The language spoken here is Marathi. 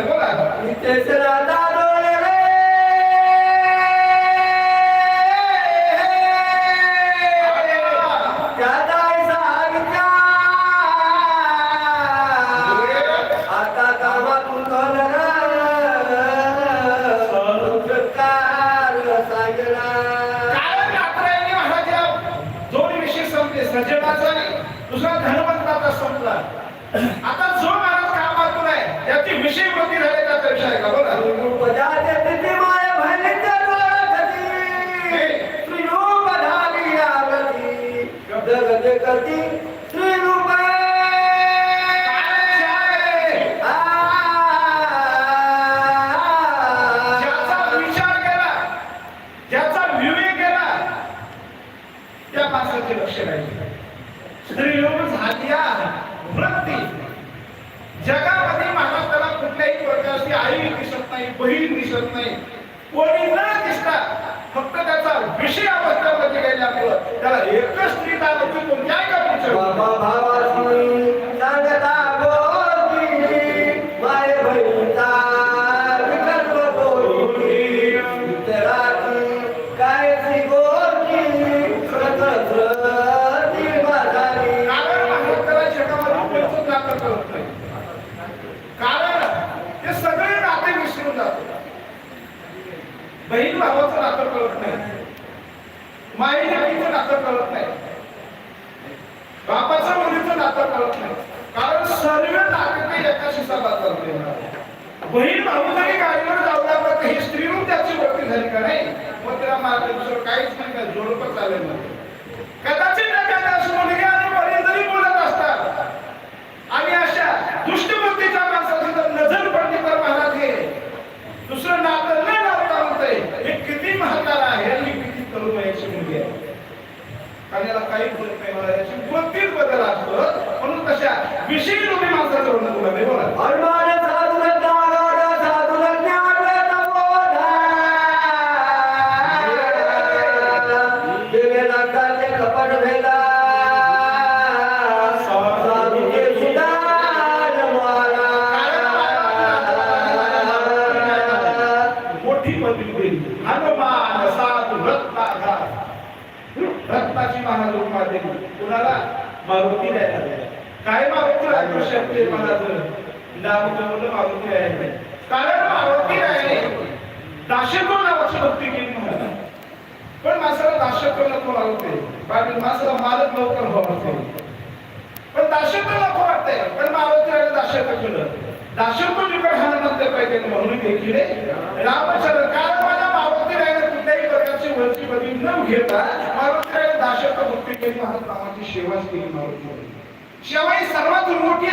बोला आता सज्जनाचा दुसरा धनवंताचा संपला. आता जो महाराज काम नाही त्याची विषय वृत्ती झाली त्याचा विषय का बोला श्रीरूपजाते प्रीतिमाय भैलीच्या झाली जगत कधी श्रीरूप ज्याचा विचार केला ज्याचा विवेक केला त्या माणसाचे लक्ष राहील स्त्रीयोग झाली जगामध्ये महाराज त्याला कुठल्याही प्रकारची आई दिसत नाही बहीण दिसत नाही. कोणी न दिसता फक्त त्याचा विषय अवस्थेमध्ये गेल्यामुळं त्याला एकच जात होता बहीण भावाचं नातं कळत नाही. माई आईचं नातं कळत नाही बापाचं मुलीचं नातं कळत नाही. कारण सर्व नाटक काही एकाशी संवाद बहीण भाऊ जरी गाडीवर जाऊ लागला तर स्त्री म्हणून त्याची ओळखी झाली का नाही मग त्याला मार्ग दुसरं काहीच नाही का जोडपं चालेल नाही. काही याची बुद्धीच बदल असतो म्हणून तशा विषयी लोक माणसाचं वर्णन बोला. नाही बोला अभिमान साधूला दागाड, रत्नाची महाराज उपमा दिली कुणाला मारुती द्यायला. काय मारुती राहिलो शक्ती नाव ठेवलं मारुती कारण मारुती नावाची भक्ती केली पण माणसाला दाशत्व नको लागते कारण माणसाला मालक लवकर व्हावं पण दाशत्व नको वाटतंय पण मारुती राहिलं दाशत्व केलं जिकडे हाणमध्ये पाहिजे म्हणून देखील रामचंद्र कारण माझ्या मारुती राहिलं कुठल्याही प्रकारची वरची न घेता मारुती राहिलं केली महाराज सेवाच केली मारुती सेवा ही सर्वात मोठी आहे